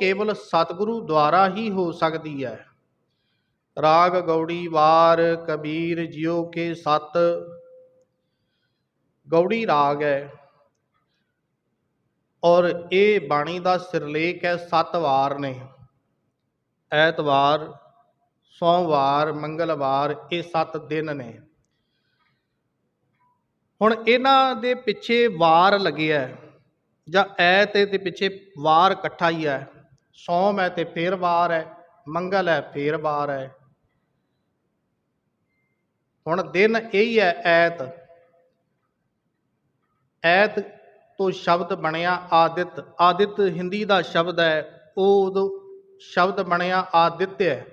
ਕੇਵਲ ਸਤਿਗੁਰੂ ਦੁਆਰਾ ਹੀ ਹੋ ਸਕਦੀ ਹੈ। ਰਾਗ ਗੌੜੀ ਵਾਰ ਕਬੀਰ ਜਿਉ ਕੇ ਸਤ। ਗੌੜੀ ਰਾਗ ਹੈ। ਔਰ ਇਹ ਬਾਣੀ ਦਾ ਸਿਰਲੇਖ ਹੈ, ਸੱਤ ਵਾਰ ਨੇ। ਐਤਵਾਰ, ਸੋਮਵਾਰ, ਮੰਗਲਵਾਰ ਇਹ ਸੱਤ ਦਿਨ ਨੇ। ਹੁਣ ਇਹਨਾਂ ਦੇ ਪਿੱਛੇ ਵਾਰ ਲੱਗਿਆ ਜਾਂ ਐਤ ਤੇ ਪਿੱਛੇ ਵਾਰ ਇਕੱਠਾ ਹੀ ਹੈ। ਸੋਮ ਹੈ ਤੇ ਫੇਰ ਵਾਰ ਹੈ, ਮੰਗਲ ਹੈ, ਫੇਰ ਵਾਰ ਹੈ। ਹੁਣ ਦਿਨ ਇਹੀ ਹੈ, ਐਤ। ਐਤ ਤੋਂ ਸ਼ਬਦ ਬਣਿਆ ਆਦਿਤ ਆਦਿਤ ਹਿੰਦੀ ਦਾ ਸ਼ਬਦ ਹੈ, ਉਹ ਉਦੋਂ ਸ਼ਬਦ ਬਣਿਆ ਆਦਿਤ ਹੈ।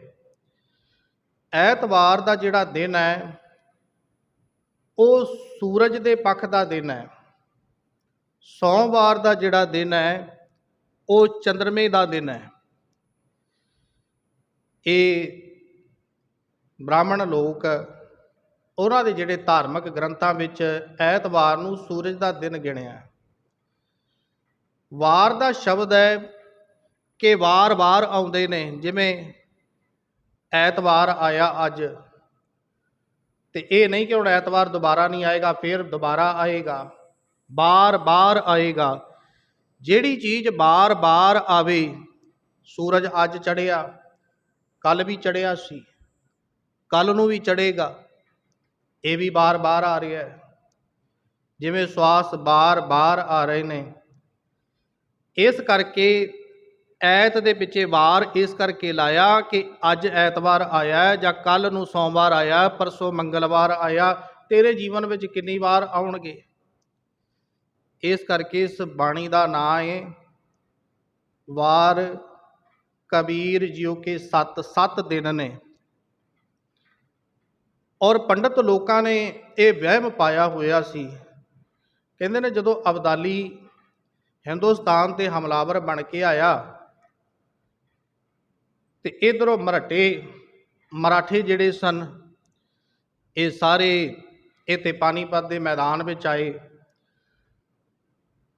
ਐਤਵਾਰ ਦਾ ਜਿਹੜਾ ਦਿਨ ਹੈ, ਉਹ ਸੂਰਜ ਦੇ ਪੱਖ ਦਾ ਦਿਨ ਹੈ। ਸੋਮਵਾਰ ਦਾ ਜਿਹੜਾ ਦਿਨ ਹੈ ਉਹ ਚੰਦਰਮੇ ਦਾ ਦਿਨ ਹੈ। ਇਹ ਬ੍ਰਾਹਮਣ ਲੋਕ ਉਹਨਾਂ ਦੇ ਜਿਹੜੇ ਧਾਰਮਿਕ ਗ੍ਰੰਥਾਂ ਵਿੱਚ ਐਤਵਾਰ ਨੂੰ ਸੂਰਜ ਦਾ ਦਿਨ ਗਿਣਿਆ ਵਾਰ ਦਾ ਸ਼ਬਦ ਹੈ ਕਿ ਵਾਰ-ਵਾਰ ਆਉਂਦੇ ਨੇ, ਜਿਵੇਂ ਐਤਵਾਰ ਆਇਆ ਅੱਜ। ਤੇ ਇਹ ਨਹੀਂ ਕਿ ਹੁਣ ਐਤਵਾਰ ਦੁਬਾਰਾ ਨਹੀਂ ਆਏਗਾ, ਫਿਰ ਦੁਬਾਰਾ ਆਏਗਾ। ਬਾਰ-ਬਾਰ ਆਏਗਾ। ਜਿਹੜੀ ਚੀਜ਼ ਬਾਰ-ਬਾਰ ਆਵੇ, ਸੂਰਜ ਅੱਜ ਚੜਿਆ ਕੱਲ ਵੀ ਚੜਿਆ ਸੀ ਕੱਲ ਨੂੰ ਵੀ ਚੜੇਗਾ ਇਹ ਵੀ ਬਾਰ-ਬਾਰ ਆ ਰਿਹਾ ਹੈ। ਜਿਵੇਂ ਸਵਾਸ ਬਾਰ-ਬਾਰ ਆ ਰਹੇ ਨੇ, ਇਸ ਕਰਕੇ ਐਤ ਦੇ ਪਿੱਛੇ ਵਾਰ ਇਸ ਕਰਕੇ ਲਾਇਆ ਕਿ ਅੱਜ ਐਤਵਾਰ ਆਇਆ ਜਾਂ ਕੱਲ ਨੂੰ ਸੋਮਵਾਰ ਆਇਆ ਪਰਸੋਂ ਮੰਗਲਵਾਰ ਆਇਆ, ਤੇਰੇ ਜੀਵਨ ਵਿੱਚ ਕਿੰਨੀ ਵਾਰ ਆਉਣਗੇ? ਇਸ ਕਰਕੇ ਇਸ ਬਾਣੀ ਦਾ ਨਾਂ ਹੈ ਵਾਰ ਕਬੀਰ ਜਿਉ ਕੇ ਸੱਤ ਸੱਤ ਦਿਨ ਨੇ। ਔਰ ਪੰਡਤ ਲੋਕਾਂ ਨੇ ਇਹ ਵਹਿਮ ਪਾਇਆ ਹੋਇਆ ਸੀ। ਕਹਿੰਦੇ ਨੇ ਜਦੋਂ ਅਬਦਾਲੀ ਹਿੰਦੁਸਤਾਨ ਤੇ ਹਮਲਾਵਰ ਬਣ ਕੇ ਆਇਆ ਤੇ ਇਧਰੋਂ ਮਰਾਠੇ ਮਰਾਠੇ ਜਿਹੜੇ ਸਨ, ਇਹ ਸਾਰੇ ਇੱਥੇ ਪਾਣੀਪਤ ਦੇ ਮੈਦਾਨ ਵਿੱਚ ਆਏ।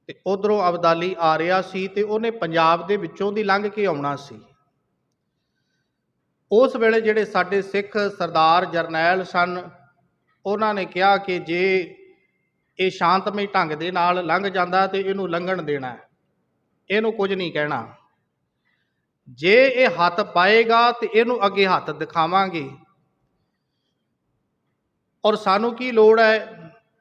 ਤੇ ਉਧਰੋਂ ਅਬਦਾਲੀ ਆ ਰਿਹਾ ਸੀ ਤੇ ਉਹਨੇ ਪੰਜਾਬ ਦੇ ਵਿੱਚੋਂ ਦੀ ਲੰਘ ਕੇ ਆਉਣਾ ਸੀ। ਉਸ ਵੇਲੇ ਜਿਹੜੇ ਸਾਡੇ ਸਿੱਖ ਸਰਦਾਰ ਜਰਨੈਲ ਸਨ, ਉਹਨਾਂ ਨੇ ਕਿਹਾ ਕਿ ਜੇ ਇਹ ਸ਼ਾਂਤਮਈ ਢੰਗ ਦੇ ਨਾਲ ਲੰਘ ਜਾਂਦਾ ਤੇ ਇਹਨੂੰ ਲੰਘਣ ਦੇਣਾ ਇਹਨੂੰ ਕੁਝ ਨਹੀਂ ਕਹਿਣਾ। ਜੇ ਇਹ ਹੱਥ ਪਾਏਗਾ ਤੇ ਇਹਨੂੰ ਅੱਗੇ ਹੱਥ ਦਿਖਾਵਾਂਗੇ। ਔਰ ਸਾਨੂੰ ਕੀ ਲੋੜ ਹੈ?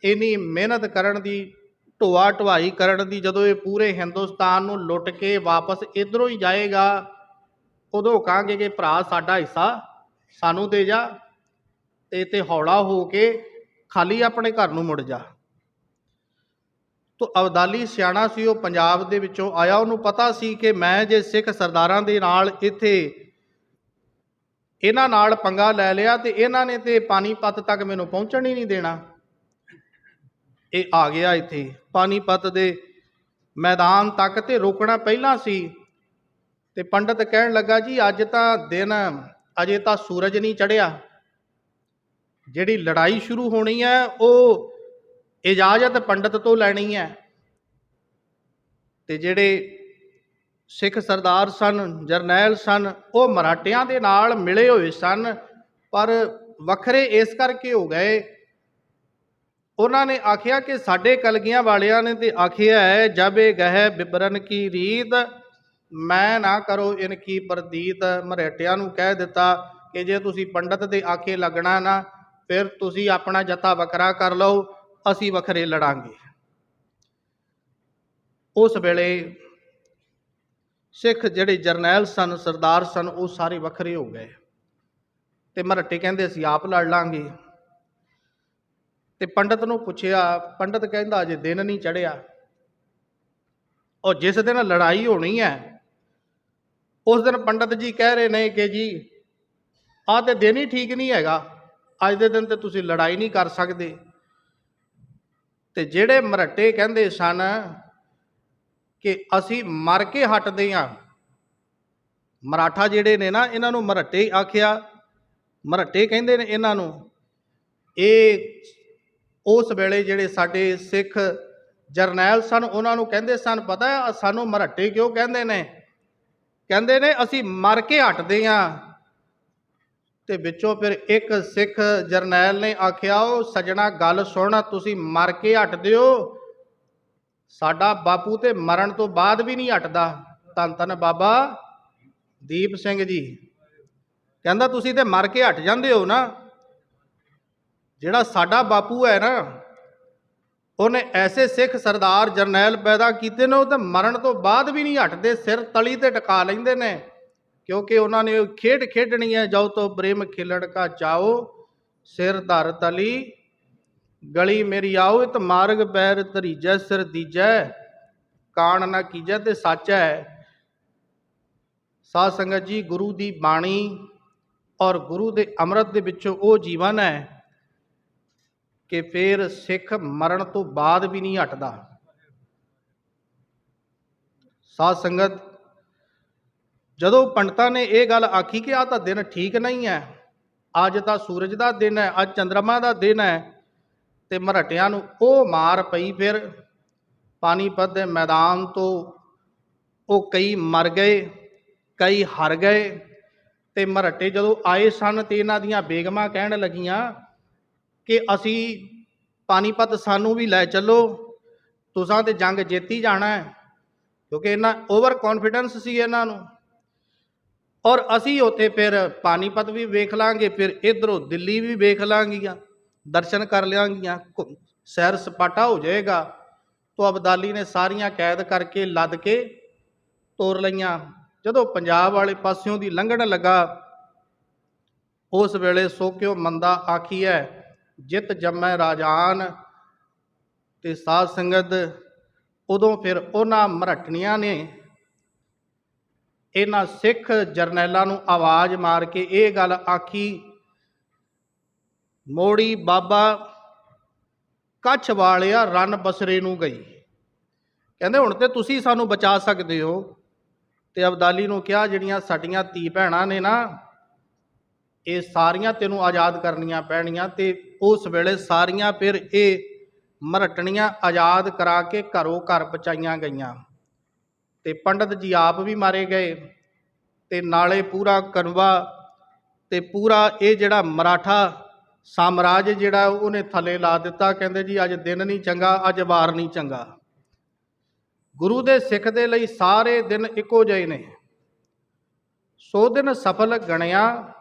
ਇਨੀ ਮਿਹਨਤ ਕਰਨ ਦੀ ਢੋਆ ਢਵਾਈ ਕਰਨ ਦੀ ਜਦੋਂ ਇਹ ਪੂਰੇ ਹਿੰਦੁਸਤਾਨ ਨੂੰ ਲੁੱਟ ਕੇ ਵਾਪਸ ਇਧਰੋਂ ਹੀ ਜਾਏਗਾ, ਉਦੋਂ ਕਹਾਂਗੇ ਕਿ ਭਰਾ ਸਾਡਾ ਹਿੱਸਾ ਸਾਨੂੰ ਦੇ ਜਾ ਤੇ ਤੇ ਹੌਲਾ ਹੋ ਕੇ ਖਾਲੀ ਆਪਣੇ ਘਰ ਨੂੰ ਮੁੜ ਜਾ। ਤੋ ਅਬਦਾਲੀ ਸਿਆਣਾ ਸੀ ਉਹ ਪੰਜਾਬ ਦੇ ਵਿੱਚੋਂ ਆਇਆ, ਉਹਨੂੰ ਪਤਾ ਸੀ ਕਿ ਮੈਂ ਜੇ ਸਿੱਖ ਸਰਦਾਰਾਂ ਦੇ ਨਾਲ ਇੱਥੇ ਇਹਨਾਂ ਨਾਲ ਪੰਗਾ ਲੈ ਲਿਆ ਤੇ ਇਹਨਾਂ ਨੇ ਤੇ ਪਾਣੀਪਤ ਤੱਕ ਮੈਨੂੰ ਪਹੁੰਚਣ ਹੀ ਨਹੀਂ ਦੇਣਾ। ਇਹ ਆ ਗਿਆ ਇੱਥੇ। ਪਾਣੀਪਤ ਦੇ ਮੈਦਾਨ ਤੱਕ ਤੇ ਰੋਕਣਾ ਪਹਿਲਾਂ ਸੀ। ਤੇ ਪੰਡਤ ਕਹਿਣ ਲੱਗਾ, ਜੀ, ਅੱਜ ਤਾਂ ਦਿਨ ਅਜੇ ਤਾਂ ਸੂਰਜ ਨਹੀਂ ਚੜਿਆ ਜਿਹੜੀ ਲੜਾਈ ਸ਼ੁਰੂ ਹੋਣੀ ਹੈ, ਉਹ ਇਜਾਜ਼ਤ ਪੰਡਤ ਤੋਂ ਲੈਣੀ ਹੈ। ਤੇ ਜਿਹੜੇ ਸਿੱਖ ਸਰਦਾਰ ਸਨ, ਜਰਨੈਲ ਸਨ, ਉਹ ਮਰਾਠਿਆਂ ਦੇ ਨਾਲ ਮਿਲੇ ਹੋਏ ਸਨ, ਪਰ ਵੱਖਰੇ ਇਸ ਕਰਕੇ ਹੋ ਗਏ ਉਹਨਾਂ ਨੇ ਆਖਿਆ ਕਿ ਸਾਡੇ ਕਲਗੀਆਂ ਵਾਲਿਆਂ ਨੇ ਤੇ ਆਖਿਆ ਹੈ, ਜਬੇ ਗਹਿ ਬਿਬਰਨ ਕੀ ਰੀਤ, ਮੈਂ ਨਾ ਕਰੋ ਇਨ ਕੀ ਪ੍ਰਦੀਤ ਮਰਾਠਿਆਂ ਨੂੰ ਕਹਿ ਦਿੱਤਾ ਕਿ ਜੇ ਤੁਸੀਂ ਪੰਡਤ ਦੇ ਆਖੇ ਲੱਗਣਾ ਨਾ, ਫਿਰ ਤੁਸੀਂ ਆਪਣਾ ਜਥਾ ਵੱਖਰਾ ਕਰ ਲਓ, ਅਸੀਂ ਵੱਖਰੇ ਲੜਾਂਗੇ। ਉਸ ਵੇਲੇ ਸਿੱਖ ਜਿਹੜੇ ਜਰਨੈਲ ਸਨ, ਸਰਦਾਰ ਸਨ, ਉਹ ਸਾਰੇ ਵੱਖਰੇ ਹੋ ਗਏ। ਤੇ ਮਰੱਟੇ ਕਹਿੰਦੇ, ਅਸੀਂ ਆਪ ਲੜ ਲਾਂਗੇ। ਤੇ ਪੰਡਤ ਨੂੰ ਪੁੱਛਿਆ, ਪੰਡਤ ਕਹਿੰਦਾ, ਅਜੇ ਦਿਨ ਨਹੀਂ ਚੜਿਆ ਉਹ ਜਿਸ ਦਿਨ ਲੜਾਈ ਹੋਣੀ ਹੈ, ਉਸ ਦਿਨ ਪੰਡਤ ਜੀ ਕਹਿ ਰਹੇ ਨੇ ਕਿ ਜੀ ਆਹ ਤੇ ਦਿਨ ਹੀ ਠੀਕ ਨਹੀਂ ਹੈਗਾ। ਅੱਜ ਦੇ ਦਿਨ ਤੇ ਤੁਸੀਂ ਲੜਾਈ ਨਹੀਂ ਕਰ ਸਕਦੇ। ਤੇ ਜਿਹੜੇ ਮਰਾਠੇ ਕਹਿੰਦੇ ਸਨ ਕਿ ਅਸੀਂ ਮਰ ਕੇ ਹਟਦੇ ਹਾਂ, ਮਰਾਠਾ ਜਿਹੜੇ ਨੇ ਨਾ, ਇਹਨਾਂ ਨੂੰ ਮਰਾਠੇ ਆਖਿਆ। ਮਰਾਠੇ ਕਹਿੰਦੇ ਨੇ ਇਹਨਾਂ ਨੂੰ, ਇਹ ਉਸ ਵੇਲੇ ਜਿਹੜੇ ਸਾਡੇ ਸਿੱਖ ਜਰਨੈਲ ਸਨ, ਉਹਨਾਂ ਨੂੰ ਕਹਿੰਦੇ ਸਨ, ਪਤਾ ਸਾਨੂੰ ਮਰਾਠੇ ਕਿਉਂ ਕਹਿੰਦੇ ਨੇ? ਕਹਿੰਦੇ ਨੇ, ਅਸੀਂ ਮਰ ਕੇ ਹਟਦੇ ਆਂ ਤੇ ਵਿੱਚੋਂ ਫਿਰ ਇੱਕ ਸਿੱਖ ਜਰਨੈਲ ਨੇ ਆਖਿਆ ਉਹ ਸਜਣਾ, ਗੱਲ ਸੁਣ, ਤੁਸੀਂ ਮਰ ਕੇ ਹਟਦੇ ਹੋ। ਸਾਡਾ ਬਾਪੂ ਤੇ ਮਰਨ ਤੋਂ ਬਾਅਦ ਵੀ ਨਹੀਂ ਹਟਦਾ। ਧੰਨ ਧੰਨ ਬਾਬਾ ਦੀਪ ਸਿੰਘ ਜੀ। ਕਹਿੰਦਾ, ਤੁਸੀਂ ਤੇ ਮਰ ਕੇ ਹਟ ਜਾਂਦੇ ਹੋ ਨਾ। ਜਿਹੜਾ ਸਾਡਾ ਬਾਪੂ ਹੈ ਨਾ, ਉਹਨੇ ਐਸੇ ਸਿੱਖ ਸਰਦਾਰ ਜਰਨੈਲ ਪੈਦਾ ਕੀਤੇ ਨੇ, ਉਹ ਤਾਂ ਮਰਨ ਤੋਂ ਬਾਅਦ ਵੀ ਨਹੀਂ ਹਟਦੇ, ਸਿਰ ਤਲੀ ਤੇ ਟਿਕਾ ਲੈਂਦੇ ਨੇ, ਕਿਉਂਕਿ ਉਹਨਾਂ ਨੇ ਖੇਡ ਖੇਡਣੀ ਹੈ, ਜਾਓ ਤੋ ਪ੍ਰੇਮ ਖਿਲੜ ਕਾ ਚਾਓ ਸਿਰ ਧਰ ਤਲੀ, ਗਲੀ ਮੇਰੀ ਆਓ, ਇਤ ਮਾਰਗ ਪੈਰ ਧਰੀਜੈ, ਸਿਰ ਦੀਜੈ, ਕਾਣ ਨਾ ਕੀਜੈ ਤੇ ਸੱਚ। ਹੈ ਸਾਧ ਸੰਗਤ ਜੀ, ਗੁਰੂ ਦੀ ਬਾਣੀ ਔਰ ਗੁਰੂ ਦੇ ਅੰਮ੍ਰਿਤ ਦੇ ਵਿੱਚੋਂ ਉਹ ਜੀਵਨ ਹੈ ਕਿ ਫਿਰ ਸਿੱਖ ਮਰਨ ਤੋਂ ਬਾਅਦ ਵੀ ਨਹੀਂ ਹਟਦਾ। ਸਾਧ ਸੰਗਤ, ਜਦੋਂ ਪੰਡਤਾਂ ਨੇ ਇਹ ਗੱਲ ਆਖੀ ਕਿ ਆ ਤਾਂ ਦਿਨ ਠੀਕ ਨਹੀਂ ਹੈ, ਅੱਜ ਤਾਂ ਸੂਰਜ ਦਾ ਦਿਨ ਹੈ, ਅੱਜ ਚੰ드ਰਮਾ ਦਾ ਦਿਨ ਹੈ, ਤੇ ਮਰਹਟਿਆਂ ਨੂੰ ਉਹ ਮਾਰ ਪਈ ਫਿਰ ਪਾਣੀਪਤ ਦੇ ਮੈਦਾਨ ਤੋਂ। ਉਹ ਕਈ ਮਰ ਗਏ, ਕਈ ਹਰ ਗਏ, ਤੇ ਮਰਹਟੇ ਜਦੋਂ ਆਏ ਸਨ ਤੇ ਇਹਨਾਂ ਦੀਆਂ ਬੇਗਮਾਂ ਕਹਿਣ ਲੱਗੀਆਂ ਕਿ ਅਸੀਂ ਪਾਣੀਪਤ ਸਾਨੂੰ ਵੀ ਲੈ ਚੱਲੋ, ਤੁਸਾਂ ਤੇ ਜੰਗ ਜੇਤੀ ਜਾਣਾ ਹੈ, ਕਿਉਂਕਿ ਇਹਨਾਂ ਓਵਰ ਕੌਨਫੀਡੈਂਸ ਸੀ ਇਹਨਾਂ ਨੂੰ। ਔਰ ਅਸੀਂ ਉੱਥੇ ਫਿਰ ਪਾਣੀਪਤ ਵੀ ਵੇਖ ਲਾਂਗੇ, ਫਿਰ ਇਧਰੋਂ ਦਿੱਲੀ ਵੀ ਵੇਖ ਲਾਂਗੀਆਂ ਦਰਸ਼ਨ ਕਰ ਲਿਆਂਗੀਆਂ ਘੁ- ਸੈਰ ਸਪਾਟਾ ਹੋ ਜਾਏਗਾ। ਤੋਂ ਅਬਦਾਲੀ ਨੇ ਸਾਰੀਆਂ ਕੈਦ ਕਰਕੇ ਲੱਦ ਕੇ ਤੋਰ ਲਈਆਂ। ਜਦੋਂ ਪੰਜਾਬ ਵਾਲੇ ਪਾਸਿਓਂ ਦੀ ਲੰਘਣ ਲੱਗਾ, ਉਸ ਵੇਲੇ ਸੋ ਕਿਉ ਮੰਦਾ ਆਖੀ ਹੈ ਜਿਤ ਜੰਮੈ ਰਾਜਾਨ, ਤੇ ਸਾਧ ਸੰਗਤ ਉਦੋਂ ਫਿਰ ਉਹਨਾਂ ਮਰਟਣੀਆਂ ਨੇ। ਇਹਨਾਂ ਸਿੱਖ ਜਰਨੈਲਾਂ ਨੂੰ ਆਵਾਜ਼ ਮਾਰ ਕੇ ਇਹ ਗੱਲ ਆਖੀ, ਮੋੜੀ ਬਾਬਾ ਕੱਛ ਵਾਲਿਆ ਰਨ ਬਸਰੇ ਨੂੰ ਗਈ। ਕਹਿੰਦੇ, ਹੁਣ ਤੇ ਤੁਸੀਂ ਸਾਨੂੰ ਬਚਾ ਸਕਦੇ ਹੋ। ਤੇ ਅਬਦਾਲੀ ਨੂੰ ਕਿਹਾ, ਜਿਹੜੀਆਂ ਸਾਡੀਆਂ ਧੀ ਭੈਣਾਂ ਨੇ ਨਾ ਇਹ ਸਾਰੀਆਂ ਤੈਨੂੰ ਆਜ਼ਾਦ ਕਰਨੀਆਂ ਪੈਣੀਆਂ ਤੇ ਉਸ ਵੇਲੇ ਸਾਰੀਆਂ ਫਿਰ ਇਹ ਮਰਟਣੀਆਂ ਆਜ਼ਾਦ ਕਰਾ ਕੇ ਘਰੋਂ ਘਰ ਪਹੁੰਚਾਈਆਂ ਗਈਆਂ। ਤੇ ਪੰਡਤ ਜੀ ਆਪ ਵੀ ਮਾਰੇ ਗਏ ਤੇ ਨਾਲੇ ਪੂਰਾ ਕਨਵਾ ਤੇ ਪੂਰਾ ਇਹ ਜਿਹੜਾ ਮਰਾਠਾ ਸਾਮਰਾਜ ਜਿਹੜਾ ਉਹਨੇ ਥੱਲੇ ਲਾ ਦਿੱਤਾ, ਕਹਿੰਦੇ ਜੀ ਅੱਜ ਦਿਨ ਨਹੀਂ ਚੰਗਾ, ਅੱਜ ਵਾਰ ਨਹੀਂ ਚੰਗਾ। ਗੁਰੂ ਦੇ ਸਿੱਖ ਦੇ ਲਈ ਸਾਰੇ ਦਿਨ ਇੱਕੋ ਜਿਹੇ ਨੇ। ਸੋ ਦਿਨ ਸਫਲ ਗਣਿਆ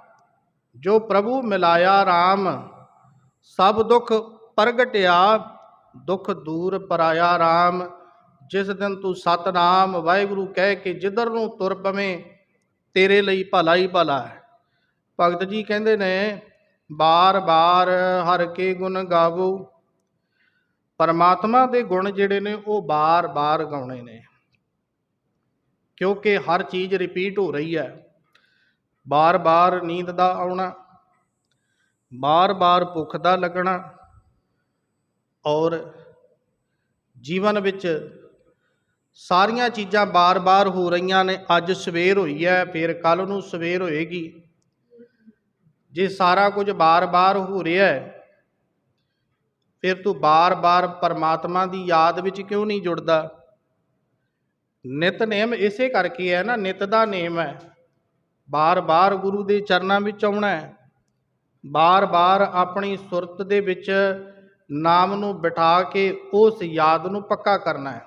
ਜੋ ਪ੍ਰਭੂ ਮਿਲਾਇਆ RAM ਸਭ ਦੁੱਖ ਪ੍ਰਗਟਿਆ, ਦੁੱਖ ਦੂਰ ਪਰਾਇਆ RAM ਜਿਸ ਦਿਨ ਤੂੰ ਸਤਨਾਮ, ਵਾਹਿਗੁਰੂ ਕਹਿ ਕੇ ਜਿੱਧਰ ਨੂੰ ਤੁਰ ਪਵੇਂ, ਤੇਰੇ ਲਈ ਭਲਾ ਹੀ ਭਲਾ ਹੈ। ਭਗਤ ਜੀ ਕਹਿੰਦੇ ਨੇ, ਬਾਰ-ਬਾਰ ਹਰ ਕੇ ਗੁਣ ਗਾਵੋ। ਪਰਮਾਤਮਾ ਦੇ ਗੁਣ ਜਿਹੜੇ ਨੇ, ਉਹ ਬਾਰ-ਬਾਰ ਗਾਉਣੇ ਨੇ। ਕਿਉਂਕਿ ਹਰ ਚੀਜ਼ ਰਿਪੀਟ ਹੋ ਰਹੀ ਹੈ। ਬਾਰ-ਬਾਰ ਨੀਂਦ ਦਾ ਆਉਣਾ, ਬਾਰ-ਬਾਰ ਭੁੱਖ ਦਾ ਲੱਗਣਾ ਔਰ ਜੀਵਨ ਵਿੱਚ ਸਾਰੀਆਂ ਚੀਜ਼ਾਂ ਬਾਰ-ਬਾਰ ਹੋ ਰਹੀਆਂ ਨੇ, ਅੱਜ ਸਵੇਰ ਹੋਈ ਹੈ, ਫਿਰ ਕੱਲ ਨੂੰ ਸਵੇਰ ਹੋਏਗੀ। ਜੇ ਸਾਰਾ ਕੁਝ ਬਾਰ-ਬਾਰ ਹੋ ਰਿਹਾ ਹੈ, ਫਿਰ ਤੂੰ ਬਾਰ-ਬਾਰ ਪਰਮਾਤਮਾ ਦੀ ਯਾਦ ਵਿੱਚ ਕਿਉਂ ਨਹੀਂ ਜੁੜਦਾ? ਨਿਤਨੇਮ ਇਸੇ ਕਰਕੇ ਹੈ ਨਾ, ਨਿਤ ਦਾ ਨੇਮ ਹੈ। ਬਾਰ-ਬਾਰ ਗੁਰੂ ਦੇ ਚਰਨਾਂ ਵਿੱਚ ਆਉਣਾ ਹੈ। ਬਾਰ-ਬਾਰ ਆਪਣੀ ਸੁਰਤ ਦੇ ਵਿੱਚ ਨਾਮ ਨੂੰ ਬਿਠਾ ਕੇ ਉਸ ਯਾਦ ਨੂੰ ਪੱਕਾ ਕਰਨਾ ਹੈ।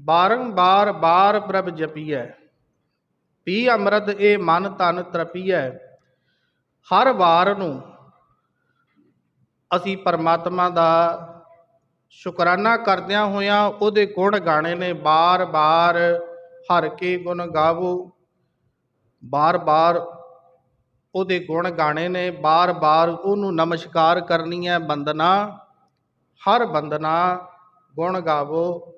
ਬਾਰੰਬਾਰ ਬਾਰ ਪ੍ਰਭ ਜਪੀਐ। ਪੀ ਅੰਮ੍ਰਿਤ ਇਹ ਮਨ ਤਨ ਤ੍ਰਪੀਐ। ਹਰ ਵਾਰ ਨੂੰ ਅਸੀਂ ਪਰਮਾਤਮਾ ਦਾ ਸ਼ੁਕਰਾਨਾ ਕਰਦਿਆਂ ਹੋਇਆਂ ਉਹਦੇ ਗੁਣ ਗਾਣੇ ਨੇ। ਬਾਰ-ਬਾਰ ਹਰ ਕੇ ਗੁਣ ਗਾਵੋ। ਬਾਰ-ਬਾਰ ਉਹਦੇ ਗੁਣ ਗਾਣੇ ਨੇ, ਬਾਰ-ਬਾਰ ਉਹਨੂੰ ਨਮਸਕਾਰ ਕਰਨੀ ਹੈ ਬੰਦਨਾ। ਹਰ ਬੰਦਨਾ ਗੁਣ ਗਾਵੋ,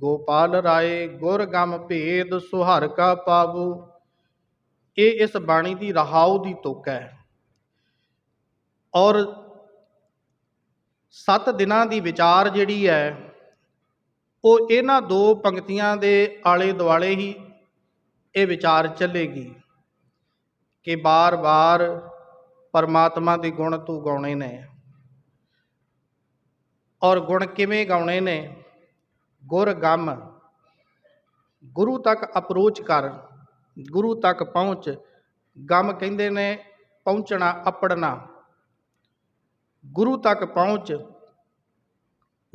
ਗੋਪਾਲ ਰਾਏ, ਗੁਰ ਗਮ ਭੇਦ ਸੁਹਰ ਕਾ ਪਾਵੋ। ਇਹ ਇਸ ਬਾਣੀ ਦੀ ਰਹਾਉ ਦੀ ਤੁਕ ਹੈ। ਔਰ ਸੱਤ ਦਿਨਾਂ ਦੀ ਵਿਚਾਰ ਜਿਹੜੀ ਹੈ, ਉਹ ਇਹਨਾਂ ਦੋ ਪੰਕਤੀਆਂ ਦੇ ਆਲੇ ਦੁਆਲੇ ਹੀ ਇਹ ਵਿਚਾਰ ਚੱਲੇਗੀ ਕਿ ਬਾਰ-ਬਾਰ ਪਰਮਾਤਮਾ ਦੇ ਗੁਣ ਤੂੰ ਗਾਉਣੇ ਨੇ ਔਰ ਗੁਣ ਕਿਵੇਂ ਗਾਉਣੇ ਨੇ? ਗੁਰ ਗਮ। ਗੁਰੂ ਤੱਕ ਅਪਰੋਚ ਕਰ, ਗੁਰੂ ਤੱਕ ਪਹੁੰਚ। ਗਮ ਕਹਿੰਦੇ ਨੇ ਪਹੁੰਚਣਾ, ਅਪੜਨਾ। ਗੁਰੂ ਤੱਕ ਪਹੁੰਚ।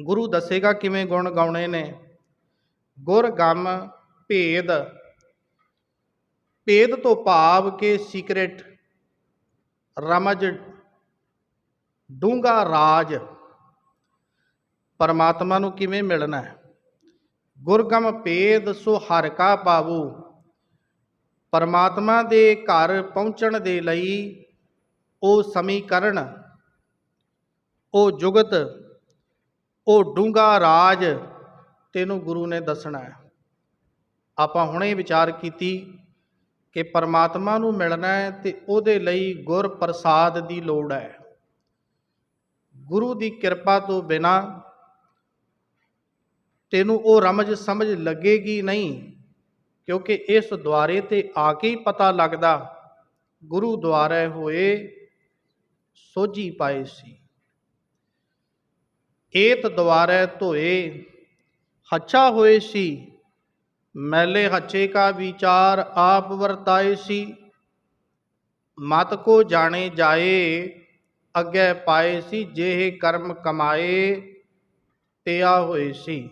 ਗੁਰੂ ਦੱਸੇਗਾ ਕਿਵੇਂ ਗੁਣ ਗਾਉਣੇ ਨੇ। ਗੁਰ ਗਮ ਭੇਦ। ਭੇਦ ਤੋਂ ਭਾਵ ਕੇ ਸੀਕ੍ਰੇਟ ਰਮਜ ਡੂੰਘਾ ਰਾਜ ਪਰਮਾਤਮਾ ਨੂੰ ਕਿਵੇਂ ਮਿਲਣਾ ਹੈ? ਗੁਰਗਮ ਭੇਦ ਸੋ ਹਰ ਕਾ ਪਾਵੋ। ਪਰਮਾਤਮਾ ਦੇ ਘਰ ਪਹੁੰਚਣ ਦੇ ਲਈ ਉਹ ਸਮੀਕਰਨ, ਉਹ ਜੁਗਤ, ਉਹ ਡੂੰਘਾ ਰਾਜ ਤੈਨੂੰ ਗੁਰੂ ਨੇ ਦੱਸਣਾ ਹੈ। ਆਪਾਂ ਹੁਣੇ ਵਿਚਾਰ ਕੀਤੀ ਕਿ ਪਰਮਾਤਮਾ ਨੂੰ ਮਿਲਣਾ ਹੈ ਤੇ ਉਹਦੇ ਲਈ ਗੁਰ ਪ੍ਰਸਾਦ ਦੀ ਲੋੜ ਹੈ। ਗੁਰੂ ਦੀ ਕਿਰਪਾ ਤੋਂ ਬਿਨਾ ਤੈਨੂੰ ਉਹ ਰਮਜ ਸਮਝ ਲੱਗੇਗੀ ਨਹੀਂ, ਕਿਉਂਕਿ ਇਸ ਦੁਆਰੇ ਤੇ ਆ ਕੇ ਹੀ ਪਤਾ ਲੱਗਦਾ, ਗੁਰੂ ਦੁਆਰੇ ਹੋਏ ਸੋਝੀ ਪਾਏ ਸੀ। ਏਤ ਦੁਆਰੇ ਧੋਏ, ਹੱਛਾ ਹੋਏ ਸੀ ਮੈਲੇ ਹੱਛੇ ਕਾ ਵਿਚਾਰ ਆਪ ਵਰਤਾਏ ਸੀ। ਮਤ ਕੋ ਜਾਣੇ ਜਾਏ, ਅੱਗੇ ਪਾਏ ਸੀ, ਜਿਹੇ ਕਰਮ ਕਮਾਏ ਤਿਆ ਹੋਏ ਸੀ।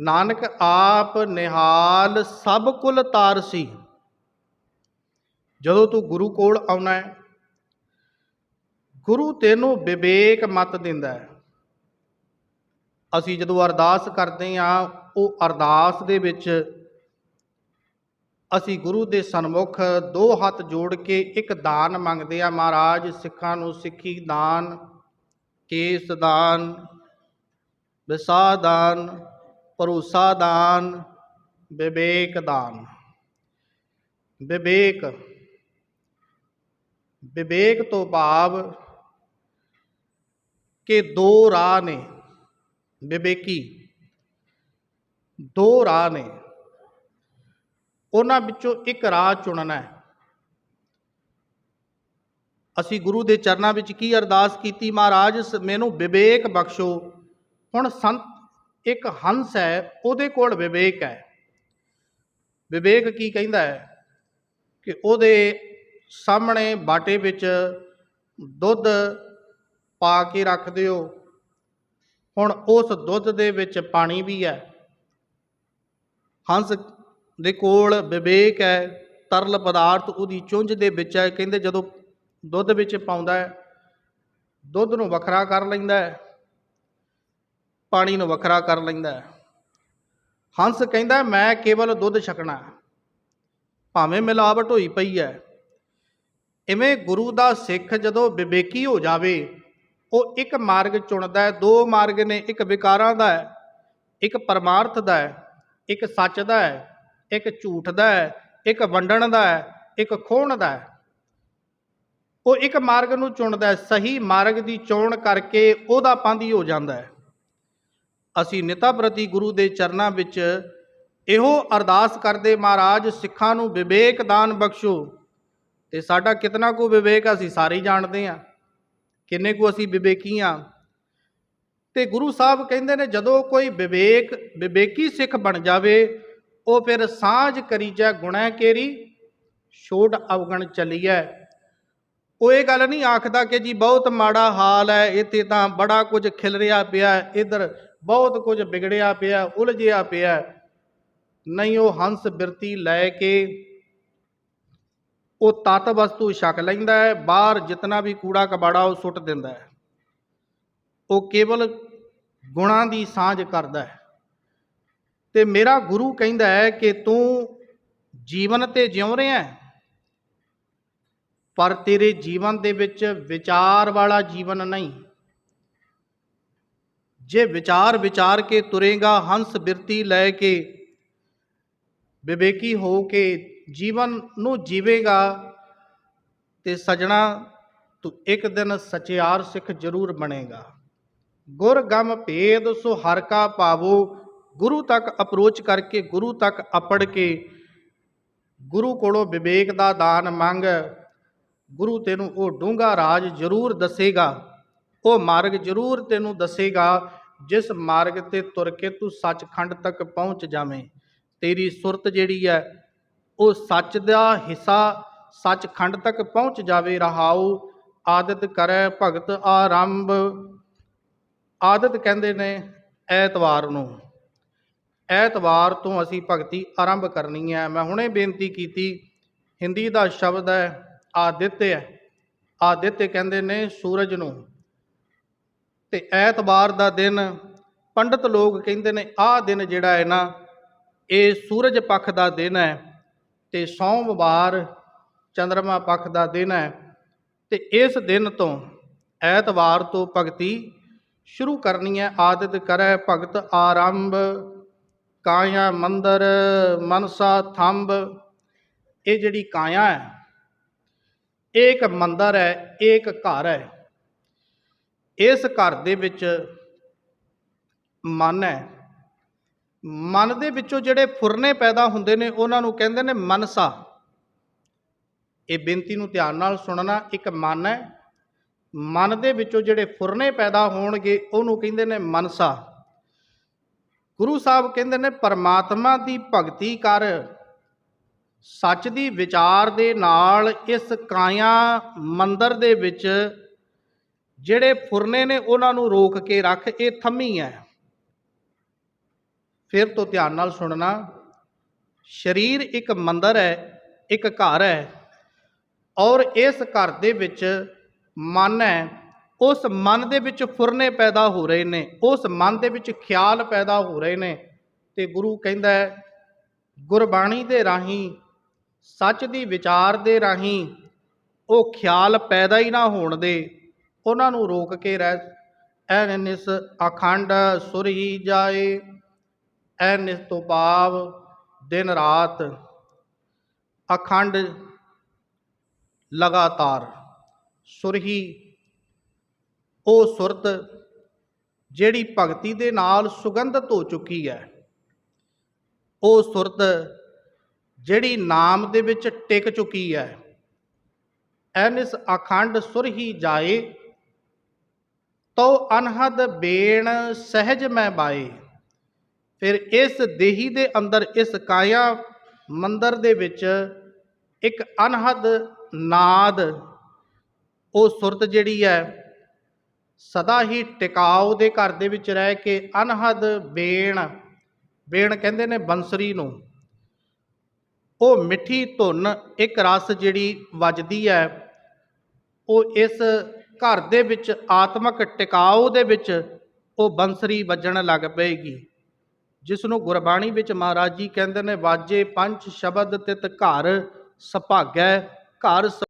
ਨਾਨਕ ਆਪ ਨਿਹਾਲ ਸਭ ਕੁਲ ਤਾਰ ਸੀ। ਜਦੋਂ ਤੂੰ ਗੁਰੂ ਕੋਲ ਆਉਣਾ ਹੈ, ਗੁਰੂ ਤੈਨੂੰ ਵਿਵੇਕ ਮਤ ਦਿੰਦਾ ਹੈ। ਅਸੀਂ ਜਦੋਂ ਅਰਦਾਸ ਕਰਦੇ ਹਾਂ ਉਹ ਅਰਦਾਸ ਦੇ ਵਿੱਚ ਅਸੀਂ ਗੁਰੂ ਦੇ ਸਨਮੁਖ ਦੋ ਹੱਥ ਜੋੜ ਕੇ ਇੱਕ ਦਾਨ ਮੰਗਦੇ ਆ ਮਹਾਰਾਜ, ਸਿੱਖਾਂ ਨੂੰ ਸਿੱਖੀ ਦਾਨ, ਕੇਸ ਦਾਨ ਵਿਸਾਹ ਦਾਨ, ਭਰੋਸਾ ਦਾਨ, ਵਿਵੇਕ ਦਾਨ। ਵਿਵੇਕ ਵਿਵੇਕ ਤੋਂ ਭਾਵ ਕਿ ਦੋ ਰਾਹ ਨੇ। ਵਿਵੇਕੀ ਦੋ ਰਾਹ ਨੇ। ਉਹਨਾਂ ਵਿੱਚੋਂ ਇੱਕ ਰਾਹ ਚੁਣਨਾ ਹੈ। ਅਸੀਂ ਗੁਰੂ ਦੇ ਚਰਨਾਂ ਵਿੱਚ ਕੀ ਅਰਦਾਸ ਕੀਤੀ? ਮਹਾਰਾਜ, ਸ- ਮੈਨੂੰ ਵਿਵੇਕ ਬਖਸ਼ੋ। ਹੁਣ ਸੰਤ ਇੱਕ ਹੰਸ ਹੈ, ਉਹਦੇ ਕੋਲ ਵਿਵੇਕ ਹੈ। ਵਿਵੇਕ ਕੀ ਕਹਿੰਦਾ ਹੈ? ਕਿ ਉਹਦੇ ਸਾਹਮਣੇ ਬਾਟੇ ਵਿੱਚ ਦੁੱਧ ਪਾ ਕੇ ਰੱਖ ਦਿਓ। ਹੁਣ ਉਸ ਦੁੱਧ ਦੇ ਵਿੱਚ ਪਾਣੀ ਵੀ ਹੈ। ਹੰਸ ਦੇ ਕੋਲ ਵਿਵੇਕ ਹੈ, ਤਰਲ ਪਦਾਰਥ ਉਹਦੀ ਚੁੰਝ ਦੇ ਵਿੱਚ ਹੈ, ਕਹਿੰਦੇ ਜਦੋਂ ਦੁੱਧ ਵਿੱਚ ਪਾਉਂਦਾ ਹੈ, ਦੁੱਧ ਨੂੰ ਵੱਖਰਾ ਕਰ ਲੈਂਦਾ ਹੈ, ਪਾਣੀ ਨੂੰ ਵੱਖਰਾ ਕਰ ਲੈਂਦਾ ਹੈ। ਹੰਸ ਕਹਿੰਦਾ ਮੈਂ ਕੇਵਲ ਦੁੱਧ ਛਕਣਾ ਭਾਵੇਂ ਮਿਲਾਵਟ ਹੋਈ ਪਈ ਹੈ। ਇਵੇਂ ਗੁਰੂ ਦਾ ਸਿੱਖ ਜਦੋਂ ਵਿਵੇਕੀ ਹੋ ਜਾਵੇ, ਉਹ ਇੱਕ ਮਾਰਗ ਚੁਣਦਾ ਹੈ, ਦੋ ਮਾਰਗ ਨੇ, ਇੱਕ ਵਿਕਾਰਾਂ ਦਾ ਹੈ, ਇੱਕ ਪਰਮਾਰਥ ਦਾ ਹੈ। ਇੱਕ ਸੱਚ ਦਾ ਹੈ, ਇੱਕ ਝੂਠ ਦਾ ਹੈ, ਇੱਕ ਵੰਡਣ ਦਾ ਹੈ, ਇੱਕ ਖੋਣ ਦਾ ਹੈ। ਉਹ ਇੱਕ ਮਾਰਗ ਨੂੰ ਚੁਣਦਾ ਸਹੀ ਮਾਰਗ ਦੀ ਚੋਣ ਕਰਕੇ ਉਹਦਾ ਪਾਂਦੀ ਹੋ ਜਾਂਦਾ ਹੈ। ਅਸੀਂ ਨਿਤਾ ਪ੍ਰਤੀ ਗੁਰੂ ਦੇ ਚਰਨਾਂ ਵਿੱਚ ਇਹੋ ਅਰਦਾਸ ਕਰਦੇ, ਮਹਾਰਾਜ, ਸਿੱਖਾਂ ਨੂੰ ਵਿਵੇਕ ਦਾਨ ਬਖਸ਼ੋ। ਤੇ ਸਾਡਾ ਕਿਤਨਾ ਕੋ ਵਿਵੇਕ ਅਸੀਂ ਸਾਰੇ ਹੀ ਜਾਣਦੇ ਹਾਂ। ਕਿੰਨੇ ਕੁ ਅਸੀਂ ਵਿਵੇਕੀ ਆ ਤੇ ਗੁਰੂ ਸਾਹਿਬ ਕਹਿੰਦੇ ਨੇ, ਜਦੋਂ ਕੋਈ ਵਿਵੇਕ, ਵਿਵੇਕੀ ਸਿੱਖ ਬਣ ਜਾਵੇ, ਉਹ ਫਿਰ ਸਾਂਝ ਕਰੀਜੈ ਗੁਣੈ ਕੇਰੀ, ਛੋਟ ਅਵਗਣ ਚੱਲੀਐ। ਉਹ ਇਹ ਗੱਲ ਨਹੀਂ ਆਖਦਾ ਕਿ ਜੀ ਬਹੁਤ ਮਾੜਾ ਹਾਲ ਹੈ ਇੱਥੇ ਤਾਂ ਬੜਾ ਕੁਝ ਖਿਲ ਰਿਹਾ ਪਿਆ, ਇਧਰ ਬਹੁਤ ਕੁਝ ਵਿਗੜਿਆ ਪਿਆ, ਉਲਝਿਆ ਪਿਆ। ਨਹੀਂ, ਉਹ ਹੰਸ ਬਿਰਤੀ ਲੈ ਕੇ ਉਹ ਤਤ ਵਸਤੂ ਛਕ ਲੈਂਦਾ ਹੈ ਬਾਹਰ ਜਿਤਨਾ ਵੀ ਕੂੜਾ ਕਬਾੜਾ ਉਹ ਸੁੱਟ ਦਿੰਦਾ ਹੈ ਉਹ ਕੇਵਲ ਗੁਣਾਂ ਦੀ ਸਾਂਝ ਕਰਦਾ ਹੈ। ਤੇ ਮੇਰਾ ਗੁਰੂ ਕਹਿੰਦਾ ਹੈ ਕਿ ਤੂੰ ਜੀਵਨ ਤੇ ਜਿਉ ਰਿਹਾ ਪਰ ਤੇਰੇ ਜੀਵਨ ਦੇ ਵਿੱਚ ਵਿਚਾਰ ਵਾਲਾ ਜੀਵਨ ਨਹੀਂ। ਜੇ ਵਿਚਾਰ ਵਿਚਾਰ ਕੇ ਤੁਰੇਗਾ, ਹੰਸ ਬਿਰਤੀ ਲੈ ਕੇ ਵਿਵੇਕੀ ਹੋ ਕੇ ਜੀਵਨ ਨੂੰ ਜੀਵੇਗਾ, ਤੇ ਸਜਣਾ ਤੂੰ ਇੱਕ ਦਿਨ ਸਚਿਆਰ ਸਿੱਖ ਜ਼ਰੂਰ ਬਣੇਗਾ। ਗੁਰ ਗਮ ਭੇਦ ਸੋ ਹਰ ਕਾ ਪਾਵੋ, ਗੁਰੂ ਤੱਕ ਅਪਰੋਚ ਕਰਕੇ ਗੁਰੂ ਤੱਕ ਅਪੜ ਕੇ, ਗੁਰੂ ਕੋਲੋਂ ਵਿਵੇਕ ਦਾ ਦਾਨ ਮੰਗ, ਗੁਰੂ ਤੈਨੂੰ ਉਹ ਡੂੰਘਾ ਰਾਜ ਜ਼ਰੂਰ ਦੱਸੇਗਾ, ਉਹ ਮਾਰਗ ਜ਼ਰੂਰ ਤੈਨੂੰ ਦੱਸੇਗਾ, ਜਿਸ ਮਾਰਗ ਤੇ ਤੁਰ ਕੇ ਤੂੰ ਸੱਚਖੰਡ ਤੱਕ ਪਹੁੰਚ ਜਾਵੇਂ। ਤੇਰੀ ਸੁਰਤ ਜਿਹੜੀ ਹੈ, ਉਹ ਸੱਚ ਦਾ ਹਿੱਸਾ ਸੱਚਖੰਡ ਤੱਕ ਪਹੁੰਚ ਜਾਵੇ, ਰਹਾਉ, ਆਦਤ ਕਰੈ ਭਗਤ ਆਰੰਭ। ਆਦਤ ਕਹਿੰਦੇ ਨੇ ਐਤਵਾਰ ਨੂੰ। ਐਤਵਾਰ ਤੋਂ ਅਸੀਂ ਭਗਤੀ ਆਰੰਭ ਕਰਨੀ ਹੈ। ਮੈਂ ਹੁਣੇ ਬੇਨਤੀ ਕੀਤੀ, ਹਿੰਦੀ ਦਾ ਸ਼ਬਦ ਹੈ, ਆਦਿਤਯ। ਆਦਿਤਯ ਕਹਿੰਦੇ ਨੇ ਸੂਰਜ ਨੂੰ। ਤੇ ਐਤਵਾਰ ਦਾ ਦਿਨ ਪੰਡਤ ਲੋਕ ਕਹਿੰਦੇ ਨੇ, ਆਹ ਦਿਨ ਜਿਹੜਾ ਹੈ ਨਾ, ਇਹ ਸੂਰਜ ਪੱਖ ਦਾ ਦਿਨ ਹੈ ਤੇ ਸੋਮਵਾਰ ਚੰ드ਰਮਾ ਪੱਖ ਦਾ ਦਿਨ ਹੈ। ਤੇ ਇਸ ਦਿਨ ਤੋਂ ਐਤਵਾਰ ਤੋਂ ਭਗਤੀ ਸ਼ੁਰੂ ਕਰਨੀ ਹੈ, ਆਦਿਤ ਕਰੈ ਭਗਤ ਆਰੰਭ, ਕਾਇਆ ਮੰਦਰ, ਮਨਸਾ ਥੰਬ। ਇਹ ਜਿਹੜੀ ਕਾਇਆ ਹੈ ਇਹ ਇੱਕ ਮੰਦਰ ਹੈ ਇਹ ਇੱਕ ਘਰ ਹੈ। ਇਸ ਘਰ ਦੇ ਵਿੱਚ ਮਨ ਹੈ। ਮਨ ਦੇ ਵਿੱਚੋਂ ਜਿਹੜੇ ਫੁਰਨੇ ਪੈਦਾ ਹੁੰਦੇ ਨੇ, ਉਹਨਾਂ ਨੂੰ ਕਹਿੰਦੇ ਨੇ ਮਨਸਾ। ਇਹ ਬੇਨਤੀ ਨੂੰ ਧਿਆਨ ਨਾਲ ਸੁਣਨਾ, ਇੱਕ ਮਨ ਹੈ। ਮਨ ਦੇ ਵਿੱਚੋਂ ਜਿਹੜੇ ਫੁਰਨੇ ਪੈਦਾ ਹੋਣਗੇ, ਉਹਨੂੰ ਕਹਿੰਦੇ ਨੇ ਮਨਸਾ। ਗੁਰੂ ਸਾਹਿਬ ਕਹਿੰਦੇ ਨੇ, ਪਰਮਾਤਮਾ ਦੀ ਭਗਤੀ ਕਰ। ਸੱਚ ਦੀ ਵਿਚਾਰ ਦੇ ਨਾਲ ਇਸ ਕਾਇਆ ਮੰਦਰ ਦੇ ਵਿੱਚ ਜਿਹੜੇ ਫੁਰਨੇ ਨੇ, ਉਹਨਾਂ ਨੂੰ ਰੋਕ ਕੇ ਰੱਖ। ਇਹ ਥੰਮੀ ਹੈ। ਫਿਰ ਤੋਂ ਧਿਆਨ ਨਾਲ ਸੁਣਨਾ। ਸਰੀਰ ਇੱਕ ਮੰਦਰ ਹੈ, ਇੱਕ ਘਰ ਹੈ। ਔਰ ਇਸ ਘਰ ਦੇ ਵਿੱਚ ਮਨ ਹੈ, ਉਸ ਮਨ ਦੇ ਵਿੱਚ ਫੁਰਨੇ ਪੈਦਾ ਹੋ ਰਹੇ ਨੇ, ਉਸ ਮਨ ਦੇ ਵਿੱਚ ਖਿਆਲ ਪੈਦਾ ਹੋ ਰਹੇ ਨੇ ਤੇ ਗੁਰੂ ਕਹਿੰਦਾ ਹੈ, ਗੁਰਬਾਣੀ ਦੇ ਰਾਹੀਂ, ਸੱਚ ਦੀ ਵਿਚਾਰ ਦੇ ਰਾਹੀਂ ਉਹ ਖਿਆਲ ਪੈਦਾ ਹੀ ਨਾ ਹੋਣ ਦੇ, ਉਹਨਾਂ ਨੂੰ ਰੋਕ ਕੇ ਰਹਿ, ਐਨ ਨਿਸ ਅਖੰਡ ਸੁਰ ਹੀ ਜਾਏ, ਐਨ ਨਿਸ ਤੋਂ ਭਾਵ ਦਿਨ ਰਾਤ ਅਖੰਡ ਲਗਾਤਾਰ। ਸੁਰਹੀ ਉਹ ਸੁਰਤ ਜਿਹੜੀ ਭਗਤੀ ਦੇ ਨਾਲ ਸੁਗੰਧਿਤ ਹੋ ਚੁੱਕੀ ਹੈ। ਉਹ ਸੁਰਤ ਜਿਹੜੀ ਨਾਮ ਦੇ ਵਿੱਚ ਟਿਕ ਚੁੱਕੀ ਹੈ। ਐਨਿਸ ਅਖੰਡ ਸੁਰਹੀ ਜਾਏ ਤੋ ਅਨਹਦ ਬੇਣ ਸਹਿਜ ਮੈਂ ਬਾਏ। ਫਿਰ ਇਸ ਦੇਹੀ ਦੇ ਅੰਦਰ, ਇਸ ਕਾਇਆ ਮੰਦਰ ਦੇ ਵਿੱਚ ਇੱਕ ਅਨਹਦ ਨਾਦ ਉਹ ਸੁਰਤ ਜਿਹੜੀ ਹੈ, ਸਦਾ ਹੀ ਟਿਕਾਉ ਦੇ ਘਰ ਦੇ ਵਿੱਚ ਰਹਿ ਕੇ ਅਨਹਦ ਬੇਣ ਬੇਣ ਕਹਿੰਦੇ ਨੇ ਬੰਸਰੀ ਨੂੰ। ਉਹ ਮਿੱਠੀ ਧੁਨ ਇੱਕ ਰਸ ਜਿਹੜੀ ਵੱਜਦੀ ਹੈ, ਉਹ ਇਸ ਘਰ ਦੇ ਵਿੱਚ ਆਤਮਿਕ ਟਿਕਾਉ ਦੇ ਵਿੱਚ ਉਹ ਬੰਸਰੀ ਵੱਜਣ ਲੱਗ ਪਏਗੀ। ਜਿਸ ਨੂੰ ਗੁਰਬਾਣੀ ਵਿੱਚ ਮਹਾਰਾਜ ਜੀ ਕਹਿੰਦੇ ਨੇ, ਵਾਜੇ ਪੰਜ ਸ਼ਬਦ ਤਿਤ ਘਰ ਸੁਭਾਗੈ, ਘਰ